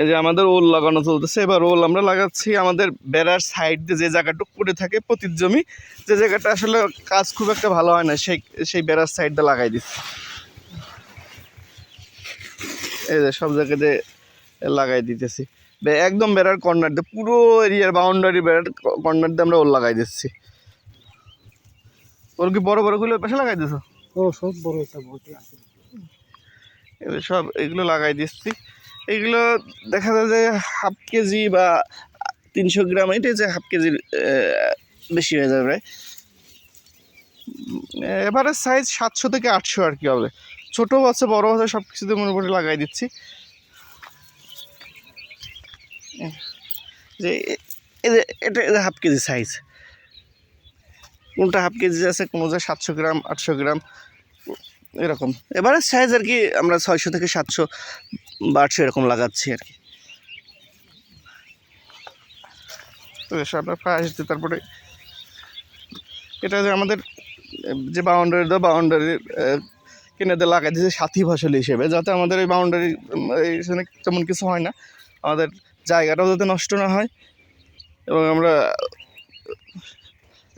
এই যে আমাদের ওল লাগানো চলতেছে। এবার ওল আমরা লাগাচ্ছি আমাদের বেড়ার সাইড দিয়ে যে জায়গাটুক পড়ে থাকে পতির জমি যে জায়গাটা আসলে কাজ খুব একটা ভালো হয় না সেই সেই বেড়ার সাইডটা লাগাই দিচ্ছি। এই যে সব জায়গাতে লাগাই দিতেছি। একদম বেড়ার কর্নার দিয়ে পুরো এরিয়ার বাউন্ডারি বেড়ার কর্নার দিয়ে আমরা ওল লাগাই দিচ্ছি। ওর কি বড় বড়গুলো পাশে লাগাই দিছো? ও সব বড় একটা এগুলো সব এগুলো লাগাই দিচ্ছি। এগুলো দেখা যায় যে হাফ কেজি বা তিনশো গ্রাম, এটাই যে হাফ কেজির বেশি হয়ে যাবে। এবারে সাইজ সাতশো থেকে আটশো আর কি হবে। ছোটো আছে বড় আছে সব কিছুতে মনে মোটামুটি লাগাই দিচ্ছি। যে এটা এটা হাফ কেজি সাইজ কোনটা হাফ কেজি আছে, কোনো যে সাতশো গ্রাম, আটশো গ্রাম, এরকম। এবারে সাইজ আর কি আমরা ছয়শো থেকে সাতশো বা আটশো এরকম লাগাচ্ছি আর কি। তো এসব আমরা তারপরে এটা যে আমাদের, যে বাউন্ডারি দেওয়া বাউন্ডারি কিনে লাগাই দিয়েছে সাথী ফসল হিসেবে, যাতে আমাদের এই বাউন্ডারি এখানে তেমন কিছু হয় না। আমাদের জায়গাটাও যাতে নষ্ট না হয় এবং আমরা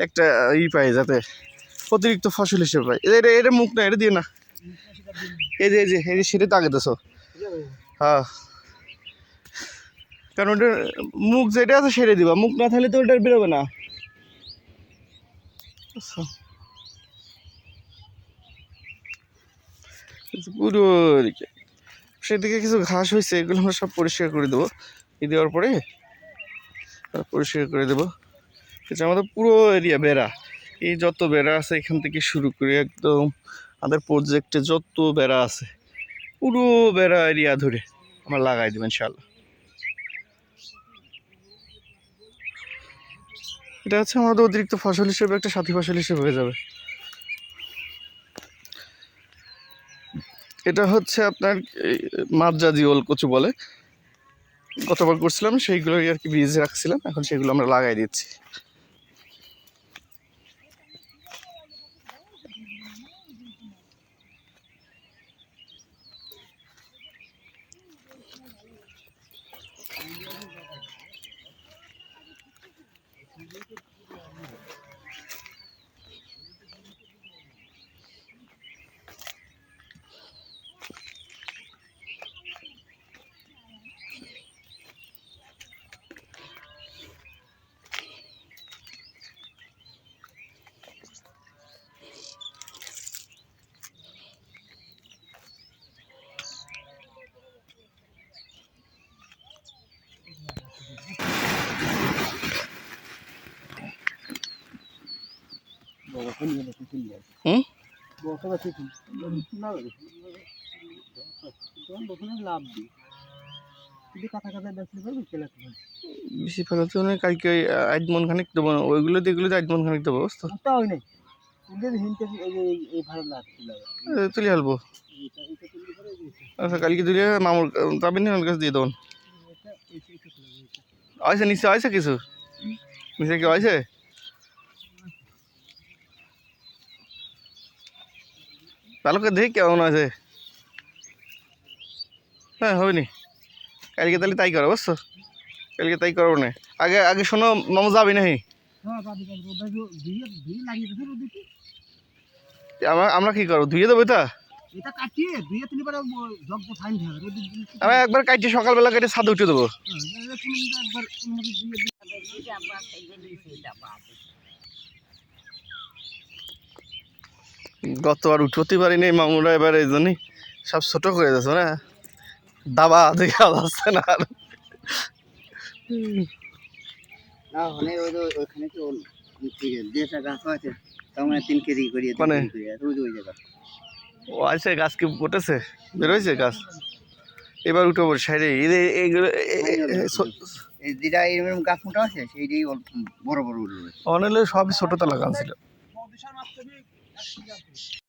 একটা ই পাই যাতে অতিরিক্ত ফসল হিসেবে পাই। এটা এটা মুখ না, এটা দিয়ে না। এই যে এই যে এই যে সেটা হ্যাঁ কারণ ওটা মুখ যেটা আছে সেরে দিবা। মুখ না থাকলে তো ওটা বেরোবে না। আচ্ছা। পুরো এদিকে। সেদিকে কিছু ঘাস হয়েছে, এগুলো আমরা সব পরিষ্কার করে দেবো। ই দেওয়ার পরে পরিষ্কার করে দেবো। এটা আমাদের পুরো এরিয়া বেড়া। এই যত বেড়া আছে এখান থেকে শুরু করে একদম আমাদের প্রজেক্টে যত বেড়া আছে। পুরো বেড়া এরিয়া ধরে আমরা লাগাই দেবো ইনশাল্লাহ এটা হচ্ছে আমাদের অতিরিক্ত ফসল হিসেবে, একটা সাথী ফসল হিসেবে হয়ে যাবে। এটা হচ্ছে আপনার মাদ্রাজি ওল কচু বলে। গতবার করছিলাম, সেইগুলোই আর কি বীজ রাখছিলাম, এখন সেগুলো আমরা লাগাই দিচ্ছি বড় করে নিয়ে দেখি কি নিয়ে হুম বড় করে কি না লাগে তখন দোকানে লাভ দি যদি কাটা কাটা দেখতে পারবে কেলা তোমার বেশি ফেলাতে মানে খানিক দেবো না ওইগুলো দিয়ে এগুলো দিয়ে আজমন খানিক দেবো বুঝতো হয় তুলে আলবো আচ্ছা কালকে তুলে মামুর তাবিন আমার কাছে দিয়ে দেবেন আইসে নিচে আইসে কিছু নিচে কি আইসে ভালো করে দেখি কেমন আছে। হ্যাঁ হবে নি কালকে তাহলে তাই করো বুঝছ? কালকে তাই করব না। আগে আগে শোনো মামু যাবি নাহি হ্যাঁ আমরা আমরা কি করব? ধুয়ে দেবো এটা? দিয়ে আমরা একবার কাটছি সকালবেলা কেটে ছাদে উঠে দেবো। উন্নতি গতবার উঠতে পারিনি মামুরা এবার এই জন্যই সব ছোট করে যাচ্ছে না? দাবা দেখা যাচ্ছে না আর। মানে মানে? ও আছে গাছ কি উঠেছে? বেরোয়েছে গাছ? এবার উঠে পড়ে সাইডে এইগুলো যেটা এরকম গাছ মোটা আছে সেইটাই বড় বড় উঠবে অনেলে সবই ছোট তো লাগান ছিল। xingador.